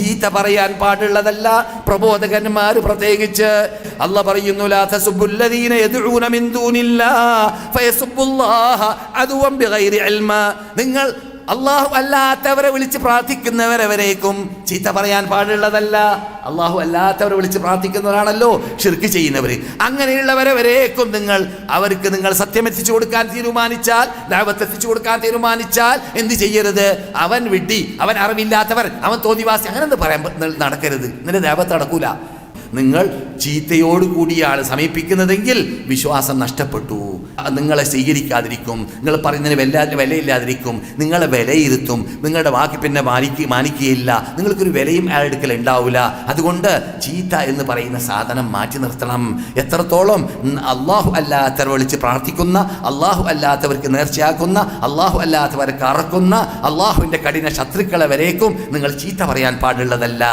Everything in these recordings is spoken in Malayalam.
ചീത്ത പറയാൻ പാടുള്ളതല്ല. പ്രബോധകന്മാർ പ്രത്യേകിച്ച് അല്ല പറയുന്നു നിങ്ങൾ അള്ളാഹു അല്ലാത്തവരെ വിളിച്ച് പ്രാർത്ഥിക്കുന്നവരവരേക്കും ചീത്ത പറയാൻ പാടുള്ളതല്ല. അള്ളാഹു അല്ലാത്തവരെ വിളിച്ച് പ്രാർത്ഥിക്കുന്നവരാണല്ലോ ഷിർക്ക് ചെയ്യുന്നവർ അങ്ങനെയുള്ളവരവരേക്കും നിങ്ങൾ അവർക്ക് നിങ്ങൾ സത്യം എത്തിച്ചു കൊടുക്കാൻ തീരുമാനിച്ചാൽ ലാഭത്ത് എത്തിച്ചു കൊടുക്കാൻ തീരുമാനിച്ചാൽ എന്ത് ചെയ്യരുത്? അവൻ വിട്ടി അവൻ അറിവില്ലാത്തവർ അവൻ തോന്നിവാസി അങ്ങനെ പറയാൻ നടക്കരുത്. നിന്റെ ദാവത്ത് നടക്കൂല. നിങ്ങൾ ചീത്തയോട് കൂടിയാണ് സമീപിക്കുന്നതെങ്കിൽ വിശ്വാസം നഷ്ടപ്പെട്ടു. നിങ്ങളെ സ്വീകരിക്കാതിരിക്കും. നിങ്ങൾ പറയുന്നതിന് വില വിലയില്ലാതിരിക്കും. നിങ്ങളെ വിലയിരുത്തും. നിങ്ങളുടെ വാക്ക് പിന്നെ മാനിക്കുക മാനിക്കുകയില്ല. നിങ്ങൾക്കൊരു വിലയും അയാളെടുക്കൽ ഉണ്ടാവില്ല അതുകൊണ്ട് ചീത്ത എന്ന് പറയുന്ന സാധനം മാറ്റി നിർത്തണം. എത്രത്തോളം അള്ളാഹു അല്ലാത്തവർ വിളിച്ച് പ്രാർത്ഥിക്കുന്ന അള്ളാഹു അല്ലാത്തവർക്ക് നേർച്ചയാക്കുന്ന അള്ളാഹു അല്ലാത്തവരെ കറക്കുന്ന അള്ളാഹുവിന്റെ കഠിന ശത്രുക്കളെ വരേക്കും നിങ്ങൾ ചീത്ത പറയാൻ പാടുള്ളതല്ല.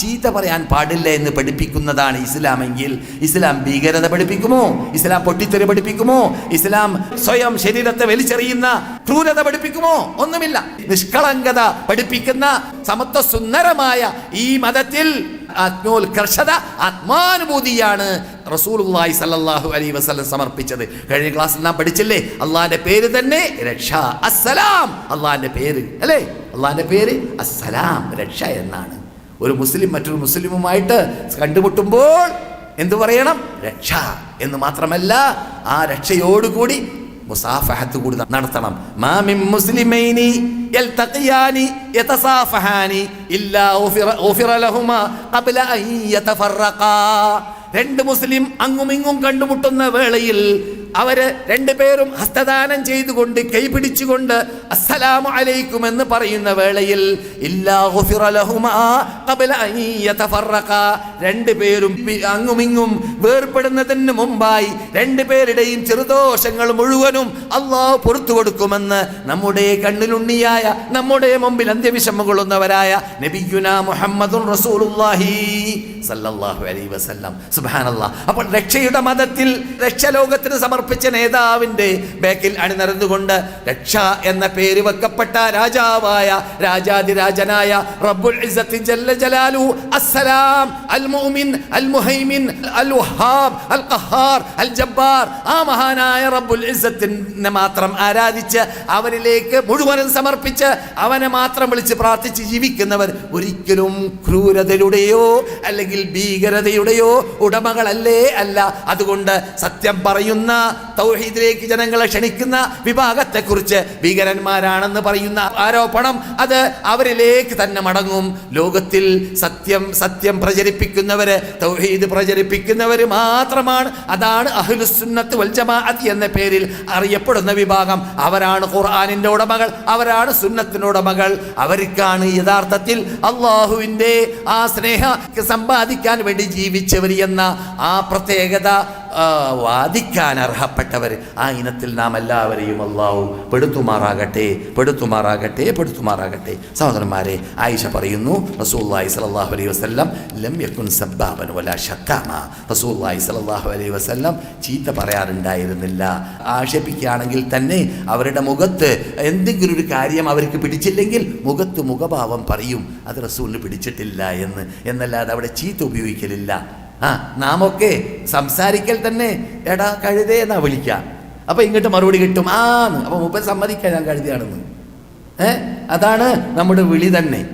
ചീത്ത പറയാൻ പാടില്ല എന്ന് പഠിപ്പിക്കുന്നതാണ് ഇസ്ലാമെങ്കിൽ ഇസ്ലാം ഭീകരത പഠിപ്പിക്കുമോ? ഇസ്ലാം പൊട്ടിത്തെറി പഠിപ്പിക്കുമോ? ഇസ്ലാം സ്വയം ശരീരത്തെ വലിച്ചെറിയുന്ന ക്രൂരത പഠിപ്പിക്കുമോ? ഒന്നുമില്ല. നിഷ്കളങ്കത പഠിപ്പിക്കുന്ന സമത്വ സുന്ദരമായ ഈ മതത്തിൽ ആത്മോത്കർഷത ആത്മാനുഭൂതിയാണ് റസൂലുള്ളാഹി സല്ലല്ലാഹു അലൈഹി വസല്ലം സമർപ്പിച്ചത്. കഴിഞ്ഞ ക്ലാസ്സിൽ നാം പഠിച്ചില്ലേ? അള്ളാഹിന്റെ പേര് തന്നെ രക്ഷ അസ്സലാം. അള്ളാഹിന്റെ പേര് അല്ലേ? അള്ളാഹിന്റെ പേര് അസ്സലാം രക്ഷ എന്നാണ്. ഒരു മുസ്ലിം മറ്റൊരു മുസ്ലിമുമായിട്ട് കണ്ടുമുട്ടുമ്പോൾ എന്തു പറയണം? രക്ഷ എന്ന് മാത്രമല്ല ആ രക്ഷയോടുകൂടി മുസാഫഹത്ത് കൂടി നടത്തണം. മാമിം മുസ്ലിമൈനി ഖബ്ല അൻ രണ്ട് മുസ്ലിം അങ്ങും ഇങ്ങും കണ്ടുമുട്ടുന്ന വേളയിൽ അവർ രണ്ടുപേരും ഹസ്തദാനം ചെയ്തുകൊണ്ട് കൈപിടിച്ചുകൊണ്ട് അസ്സലാമു അലൈക്കും എന്ന് പറയുന്ന വേളയിൽ രണ്ടുപേരും അങ്ങുമിങ്ങും വേർപ്പെടുന്നതിന് മുമ്പായി രണ്ടുപേരുടെയും ചെറുദോഷങ്ങൾ മുഴുവനും അള്ളാഹു പുറത്തു കൊടുക്കുമെന്ന് നമ്മുടെ കണ്ണിലുണ്ണിയായ നമ്മുടെ മുമ്പിൽ അന്ത്യവിഷമം കൊള്ളുന്നവരായ നബിയുന മുഹമ്മദ് അലൈഹി വസല്ലം. സുബ്ഹാനല്ലാഹ്. അപ്പോൾ രക്ഷയുടെ മതത്തിൽ രക്ഷലോകത്തിന് സമർപ്പിച്ച നേതാവിന്റെ ബാക്കിൽ അണിനിരന്നുകൊണ്ട് രക്ഷ എന്ന പേര് വെക്കപ്പെട്ട രാജാവായ രാജാതിരാജനായ റബ്ബുൽ ജല്ല ജലാലു. അസ്സലാം അൽ മുഅ്മിൻ അൽ മുഹൈമിൻ അൽ വഹാബ് അൽ ഖഹാർ അൽ ജബ്ബാർ. ആ മഹാനായ റബ്ബുൽ ഇസ്സത്തിനെ മാത്രം ആരാധിച്ച് അവനിലേക്ക് മുഴുവനും സമർപ്പിച്ച് അവനെ മാത്രം വിളിച്ച് പ്രാർത്ഥിച്ച് ജീവിക്കുന്നവർ ഒരിക്കലും ക്രൂരതയുടെയോ അല്ലെങ്കിൽ ഭീകരതയുടെയോ ഉടമകളല്ലേ അല്ല. അതുകൊണ്ട് സത്യം പറയുന്ന തൗഹീദിലേക്ക് ജനങ്ങളെ ക്ഷണിക്കുന്ന വിഭാഗത്തെക്കുറിച്ച് ഭീകരന്മാരാണെന്ന് പറയുന്ന ആരോപണം അത് അവരിലേക്ക് തന്നെ മടങ്ങും. ലോകത്തിൽ സത്യം സത്യം പ്രചരിപ്പിക്കുന്നവര് തൗഹീദ് പ്രചരിപ്പിക്കുന്നവര് മാത്രമാണ്. അതാണ് അഹ്ലുസുന്നത്ത് വൽജമാഅത്ത് എന്ന പേരിൽ അറിയപ്പെടുന്ന വിഭാഗം. അവരാണ് ഖുർആനിന്റെ ഉടമകൾ അവരാണ് സുന്നത്തിന്റെ ഉടമകൾ. അവർക്കാണ് യഥാർത്ഥത്തിൽ അള്ളാഹുവിന്റെ ആ സ്നേഹ സമ്പാദിക്കാൻ വേണ്ടി ജീവിച്ചവർ എന്ന ആ പ്രത്യേകത വാദിക്കാൻ അർഹപ്പെട്ടവർ. ആ ഇനത്തിൽ നാം എല്ലാവരെയും അള്ളാഹു പെടുത്തുമാറാകട്ടെ പെടുത്തുമാറാകട്ടെ പെടുത്തുമാറാകട്ടെ. സഹോദരന്മാരെ ആയിഷ പറയുന്നു റസൂല്ലായി സലാഹു അലൈഹി വസ്ലം ലം യക്കുൻ സബ്ബാബൻ വല ഷത്താമ റസൂല്ലായി സലാഹു അലൈഹി വസല്ലം ചീത്ത പറയാറുണ്ടായിരുന്നില്ല. ആക്ഷേപിക്കുകയാണെങ്കിൽ തന്നെ അവരുടെ മുഖത്ത് എന്തെങ്കിലും ഒരു കാര്യം അവർക്ക് പിടിച്ചില്ലെങ്കിൽ മുഖത്ത് മുഖഭാവം പറയും. അത് റസൂലിന് പിടിച്ചിട്ടില്ല എന്ന്. എന്നല്ലാതെ അവിടെ ചീത്ത ഉപയോഗിക്കലില്ല. ആ നാമൊക്കെ സംസാരിക്കൽ തന്നെ എടാ കഴുതേ എന്നാ വിളിക്കാം. അപ്പൊ ഇങ്ങോട്ട് മറുപടി കിട്ടും. ആന്ന്. അപ്പൊ മുപ്പൻ സമ്മതിക്കാൻ ഞാൻ കഴുതയാണെന്ന്. ഏ? അതാണ് നമ്മുടെ വിളി തന്നെ.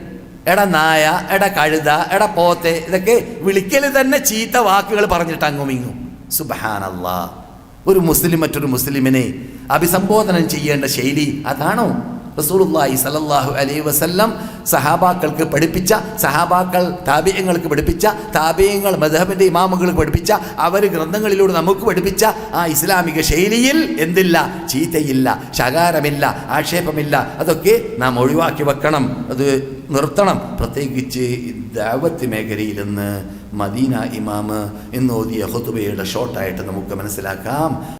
എടാ നായ എടാ കഴുത എടാ പോത്തെ ഇതൊക്കെ വിളിക്കൽ തന്നെ ചീത്ത വാക്കുകൾ പറഞ്ഞിട്ട് അങ്ങും ഇങ്ങും. സുബഹാനല്ലാ. ഒരു മുസ്ലിം മറ്റൊരു മുസ്ലിമിനെ അഭിസംബോധനം ചെയ്യേണ്ട ശൈലി അതാണോ? റസൂലുള്ളാഹി സല്ലല്ലാഹു അലൈഹി വസല്ലം സഹാബാക്കൾക്ക് പഠിപ്പിച്ച സഹാബാക്കൾ താബിയങ്ങൾക്ക് പഠിപ്പിച്ച താബിയങ്ങൾ മദഹബിന്റെ ഇമാമുകൾക്ക് പഠിപ്പിച്ച അവർ ഗ്രന്ഥങ്ങളിലൂടെ നമുക്ക് പഠിപ്പിച്ച ആ ഇസ്ലാമിക ശൈലിയിൽ എന്തില്ല? ചീത്തയില്ല ശകാരമില്ല ആക്ഷേപമില്ല. അതൊക്കെ നാം ഒഴിവാക്കി വെക്കണം. അത് നിർത്തണം. പ്രത്യേകിച്ച് ദാവത്ത് മേഖലയിൽ നിന്ന് മദീന ഇമാമ് എന്നോതിയ ഹുതുബയുടെ ഷോർട്ടായിട്ട് നമുക്ക് മനസ്സിലാക്കാം.